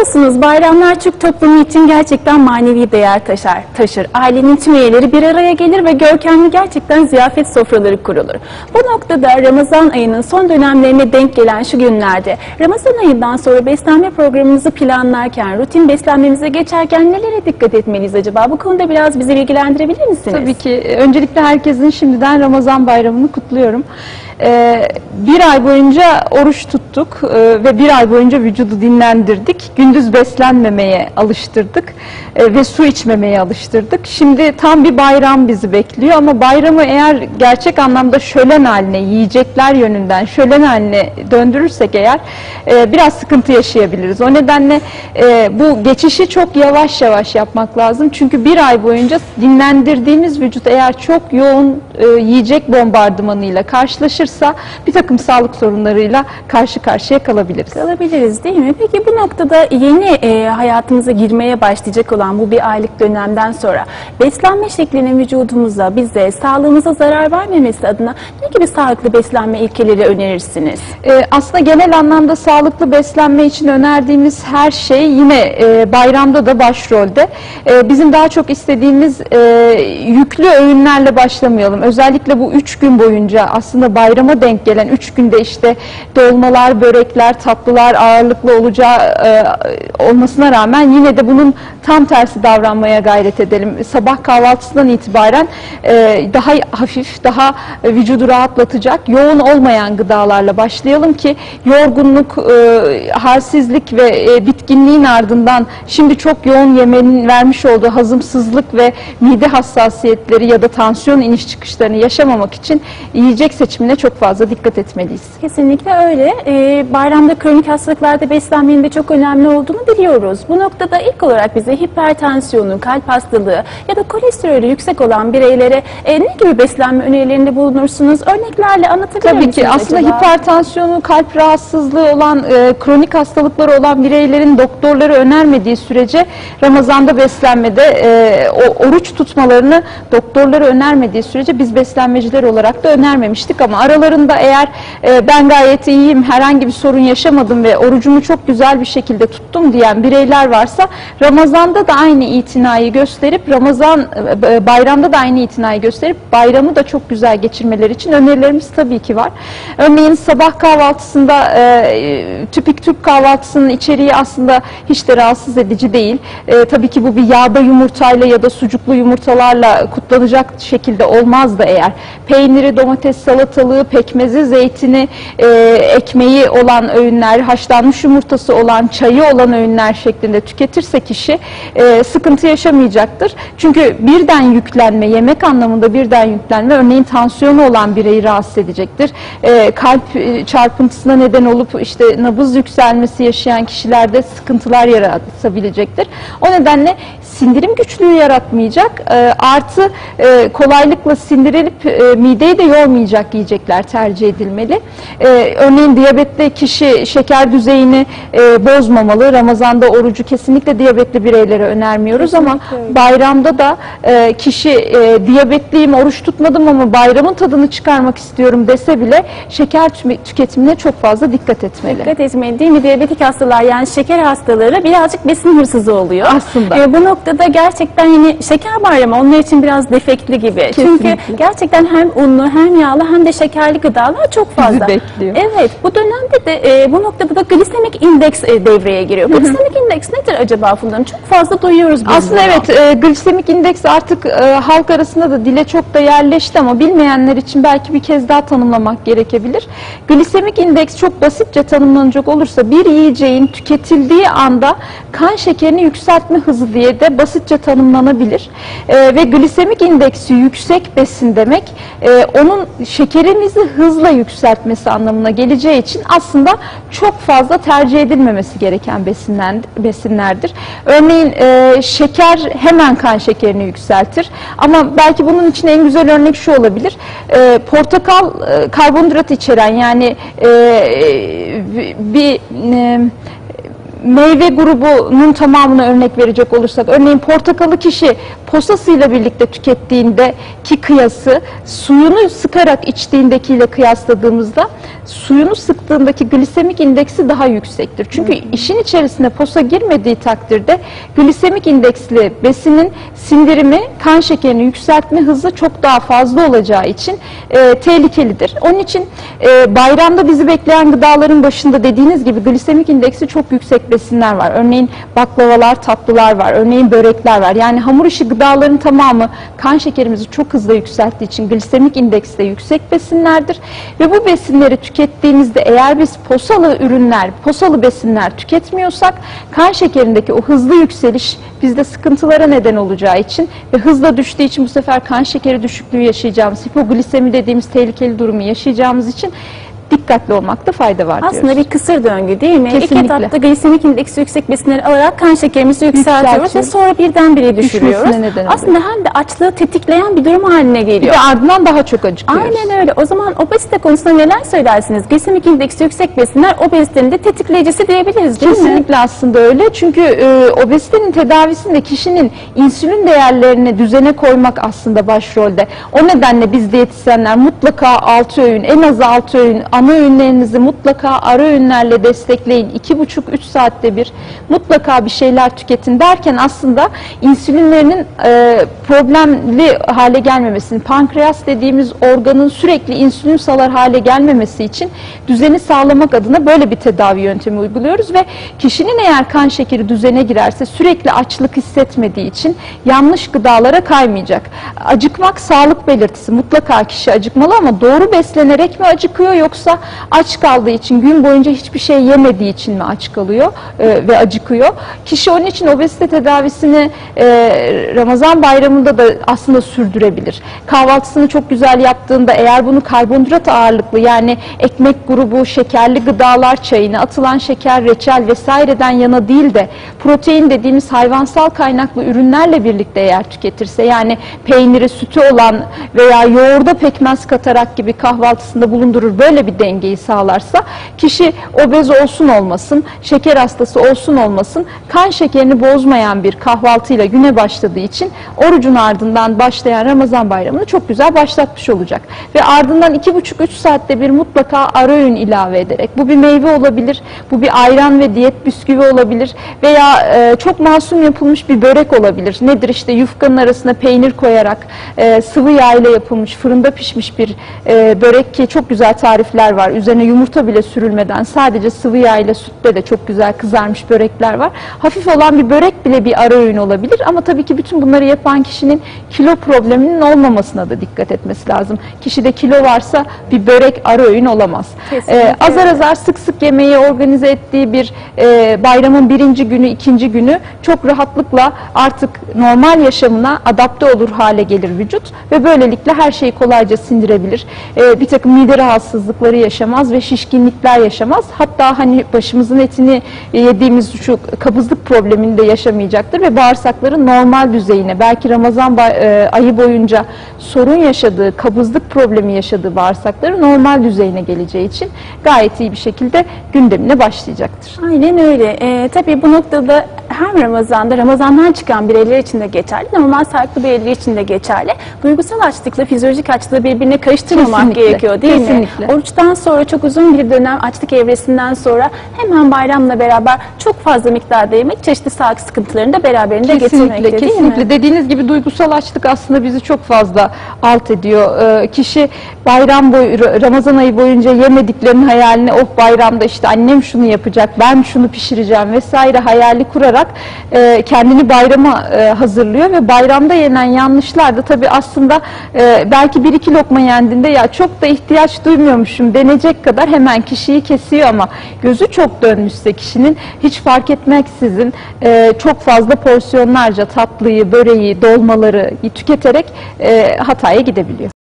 Biliyorsunuz bayramlar Türk toplumu için gerçekten manevi değer taşır. taşır. Ailenin tüm üyeleri bir araya gelir ve görkemli gerçekten ziyafet sofraları kurulur. Bu noktada Ramazan ayının son dönemlerine denk gelen şu günlerde Ramazan ayından sonra beslenme programımızı planlarken, rutin beslenmemize geçerken nelere dikkat etmeliyiz acaba? Bu konuda biraz bizi bilgilendirebilir misiniz? Tabii ki. Öncelikle herkesin şimdiden Ramazan bayramını kutluyorum. Ee, bir ay boyunca oruç tuttuk e, ve bir ay boyunca vücudu dinlendirdik. Gündüz beslenmemeye alıştırdık e, ve su içmemeye alıştırdık. Şimdi tam bir bayram bizi bekliyor ama bayramı eğer gerçek anlamda şölen haline, yiyecekler yönünden şölen haline döndürürsek eğer e, biraz sıkıntı yaşayabiliriz. O nedenle e, bu geçişi çok yavaş yavaş yapmak lazım. Çünkü bir ay boyunca dinlendirdiğimiz vücut eğer çok yoğun yiyecek bombardımanıyla karşılaşırsa bir takım sağlık sorunlarıyla karşı karşıya kalabiliriz. Kalabiliriz değil mi? Peki bu noktada yeni e, hayatımıza girmeye başlayacak olan bu bir aylık dönemden sonra beslenme şeklinin vücudumuza, bize, sağlığımıza zarar vermemesi adına ne gibi sağlıklı beslenme ilkeleri önerirsiniz? Ee, aslında genel anlamda sağlıklı beslenme için önerdiğimiz her şey yine e, bayramda da başrolde. E, bizim daha çok istediğimiz e, yüklü öğünlerle başlamayalım. Özellikle bu üç gün boyunca aslında bayrama denk gelen üç günde işte dolmalar, börekler, tatlılar ağırlıklı olacağı e, olmasına rağmen yine de bunun tam tersi davranmaya gayret edelim. Sabah kahvaltısından itibaren e, daha hafif, daha vücudu rahatlatacak, yoğun olmayan gıdalarla başlayalım ki yorgunluk, e, halsizlik ve e, bitkinliğin ardından şimdi çok yoğun yemenin vermiş olduğu hazımsızlık ve mide hassasiyetleri ya da tansiyon iniş çıkışlarını yaşamamak için yiyecek seçimine çok fazla dikkat etmeliyiz. Kesinlikle öyle. Bayramda kronik hastalıklarda beslenmenin de çok önemli olduğunu biliyoruz. Bu noktada ilk olarak bize hipertansiyonu, kalp hastalığı ya da kolesterolü yüksek olan bireylere e, ne gibi beslenme önerilerinde bulunursunuz? Örneklerle anlatabilir Tabii ki aslında acaba? hipertansiyonu, kalp rahatsızlığı olan, e, kronik hastalıkları olan bireylerin doktorları önermediği sürece Ramazan'da beslenmede e, o oruç tutmalarını doktorları önermediği sürece biz beslenmeciler olarak da önermemiştik ama aralarında eğer e, ben gayet iyiyim, herhangi bir sorun yaşamadım ve orucumu çok güzel bir şekilde tuttum diyen bireyler varsa Ramazan'da da aynı itinayı gösterip Ramazan e, bayramda da aynı itinayı gösterip bayramı da çok güzel geçirmeleri için önerilerimiz tabii ki var. Örneğin sabah kahvaltısında e, tipik Türk kahvaltısının içeriği aslında hiç de rahatsız edici değil. E, tabii ki bu bir yağda yumurtayla ya da sucuklu yumurtalarla kutlanacak şekilde olmaz da eğer. Peyniri, domates, salatalığı, pekmezi, zeytini, e, ekmeği olan öğünler, haşlanmış yumurtası olan, çayı olan öğünler şeklinde tüketirse kişi e, sıkıntı yaşamayacaktır. Çünkü birden yüklenme, yemek anlamında birden yüklenme örneğin tansiyonu olan bireyi rahatsız edecektir. E, kalp e, çarpıntısına neden olup işte nabız yükselmesi yaşayan kişilerde sıkıntılar yaratabilecektir. O nedenle sindirim güçlüğü yaratmayacak e, artı e, kolaylıkla sindirilip e, mideyi de yormayacak yiyecekler tercih edilmeli. E, örneğin diyabetli kişi şeker düzeyini e, bozmamalı. Ramazan'da orucu kesinlikle diyabetli bireylere önermiyoruz ama Kesinlikle öyle. bayramda da e, kişi e, diyabetliyim, oruç tutmadım ama bayramın tadını çıkarmak istiyorum dese bile şeker tü- tüketimine çok fazla dikkat etmeli. Dikkat etmeyin değil mi? Diyabetik hastalar yani şeker hastaları birazcık besin hırsızı oluyor. Aslında. Ee, bu noktada gerçekten yine şeker bayramı onlar için biraz defekli gibi. Çünkü Kesinlikle. gerçekten hem unlu hem yağlı hem de şekerli gıdalar çok fazla. bekliyor. Evet bu dönemde de e, bu noktada da glisemik indeks e, devreye giriyor. Glisemik indeks nedir acaba Funda'nın? Çok fazla duyuyoruz biz Aslında bunu. evet e, glisemik indeks artık e, halk arasında da dile çok da yerleşti ama bilmeyenler için belki bir kez daha tanımlamak gerekebilir. Glisemik indeks çok basitçe tanımlanacak olursa bir yiyeceğin tüketildiği anda kan şekerini yükseltme hızı diye de basitçe tanımlanabilir. E, ve glisemik indeksi yüksek besin demek e, onun şekerimizi hızla yükseltmesi anlamına geleceği için aslında çok fazla tercih edilmemesi gereken besinler, besinlerdir. Örneğin e, şeker hemen kan şekerini yükseltir. Ama belki bunun için en güzel örnek şu olabilir. E, portakal e, karbonhidrat içeren yani e, e, bir e, meyve grubunun tamamına örnek verecek olursak örneğin portakalı kişi posasıyla birlikte tükettiğinde ki kıyası suyunu sıkarak içtiğindekiyle kıyasladığımızda suyunu sıktığındaki glisemik indeksi daha yüksektir. Çünkü işin içerisine posa girmediği takdirde glisemik indeksli besinin sindirimi, kan şekerini yükseltme hızı çok daha fazla olacağı için e, tehlikelidir. Onun için e, bayramda bizi bekleyen gıdaların başında dediğiniz gibi glisemik indeksi çok yüksek besinler var. Örneğin baklavalar, tatlılar var. Örneğin börekler var. Yani hamur işi gıdaların tamamı kan şekerimizi çok hızlı yükselttiği için glisemik indeks de yüksek besinlerdir. Ve bu besinleri tükettiğimizde eğer biz posalı ürünler, posalı besinler tüketmiyorsak kan şekerindeki o hızlı yükseliş bizde sıkıntılara neden olacağı için ve hızla düştüğü için bu sefer kan şekeri düşüklüğü yaşayacağımız, hipoglisemi dediğimiz tehlikeli durumu yaşayacağımız için dikkatli olmakta fayda var Aslında diyoruz. bir kısır döngü değil mi? İlk Kesinlikle. etapta glisemik indeksi yüksek besinleri alarak kan şekerimizi yükseltiyoruz ve sonra birdenbire düşürüyoruz. Aslında hem de açlığı tetikleyen bir durum haline geliyor. Ve ardından daha çok acıkıyoruz. Aynen öyle. O zaman obezite konusunda neler söylersiniz? Glisemik indeksi yüksek besinler obezitenin de tetikleyicisi diyebiliriz değil mi? Kesinlikle aslında öyle. Çünkü e, obezitenin tedavisinde kişinin insülin değerlerini düzene koymak aslında başrolde. O nedenle biz diyetisyenler mutlaka 6 öğün, en az 6 öğün, ana öğünlerinizi mutlaka ara öğünlerle destekleyin. 2,5-3 saatte bir mutlaka bir şeyler tüketin derken aslında insülinlerinin e, problemli hale gelmemesini, pankreas dediğimiz organın sürekli insülin salar hale gelmemesi için düzeni sağlamak adına böyle bir tedavi yöntemi uyguluyoruz ve kişinin eğer kan şekeri düzene girerse sürekli açlık hissetmediği için yanlış gıdalara kaymayacak. Acıkmak sağlık belirtisi. Mutlaka kişi acıkmalı ama doğru beslenerek mi acıkıyor yoksa aç kaldığı için gün boyunca hiçbir şey yemediği için mi aç kalıyor e, ve acıkıyor? Kişi onun için obezite tedavisini e, Ramazan bayramında da aslında sürdürebilir. Kahvaltısını çok güzel yaptığında eğer bunu karbonhidrat ağırlıklı yani ekmek grubu, şekerli gıdalar, çayına atılan şeker, reçel vesaireden yana değil de protein dediğimiz hayvansal kaynaklı ürünlerle birlikte eğer tüketirse yani peyniri, sütü olan veya yoğurda pekmez katarak gibi kahvaltısında bulundurur böyle bir dengeyi sağlarsa kişi obez olsun olmasın, şeker hastası olsun olmasın kan şekerini bozmayan bir kahvaltıyla güne başladığı için orucun ardından başlayan Ramazan bayramını çok güzel başlatmış olacak. Ve ardından 2,5-3 saatte bir mutlaka ara öğün ilave ederek bu bir meyve olabilir, bu bir ayran ve diyet bisküvi olabilir veya e, çok masum yapılmış bir börek olabilir. Nedir işte yufkanın arasına peynir koyarak e, sıvı yağ ile yapılmış fırında pişmiş bir e, börek ki çok güzel tarifler var. Üzerine yumurta bile sürülmeden sadece sıvı yağ ile sütle de çok güzel kızarmış börekler var. Hafif olan bir börek bile bir ara öğün olabilir ama tabii ki bütün bunları yapan kişinin kilo probleminin olmamasına da dikkat etmesi lazım. Kişide kilo varsa bir börek ara öğün olamaz. Kesinlikle. Ee, azar azar sık sık yemeği organize ettiği bir e, bayramın birinci günü, ikinci günü çok rahatlıkla artık normal yaşamına adapte olur hale gelir vücut ve böylelikle her şeyi kolayca sindirebilir. Ee, bir takım mide rahatsızlıkları yaşamaz ve şişkinlikler yaşamaz. Hatta hani başımızın etini yediğimiz şu kabızlık problemini de yaşamayacaktır ve bağırsakların normal düzeyine belki Ramazan e, ayı boyunca sorun yaşadığı, kabızlık problemi yaşadığı bağırsakları normal düzeyine geleceği için gayet iyi bir şekilde gündemine başlayacaktır. Aynen öyle. Ee, tabii bu noktada hem Ramazan'da, Ramazan'dan çıkan bireyler için de geçerli, normal sağlıklı bireyler için de geçerli. Duygusal açlıkla fizyolojik açlığı birbirine karıştırmamak Kesinlikle, gerekiyor değil mi? kesinlikle. Oruçtan sonra çok uzun bir dönem açlık evresinden sonra hemen bayramla beraber çok fazla miktarda yemek çeşitli sağlık sıkıntılarını da beraberinde getirmekte Kesinlikle, değil kesinlikle. mi? Dediğiniz gibi duygusal açlık aslında bizi çok fazla alt ediyor. Ee, kişi bayram boyu, Ramazan ayı boyunca yemediklerinin hayalini, oh bayramda işte annem şunu yapacak, ben şunu pişireceğim vesaire hayali kurarak e, kendini bayrama e, hazırlıyor ve bayramda yenen yanlışlar da tabii aslında e, belki bir iki lokma yendiğinde ya çok da ihtiyaç duymuyormuşum denecek kadar hemen kişiyi kesiyor ama gözü çok dönmüşse kişinin hiç fark etmeksizin e, çok fazla porsiyonlarca tatlıyı, böreği, dolmaları tüketerek e, hataya gidebiliyor.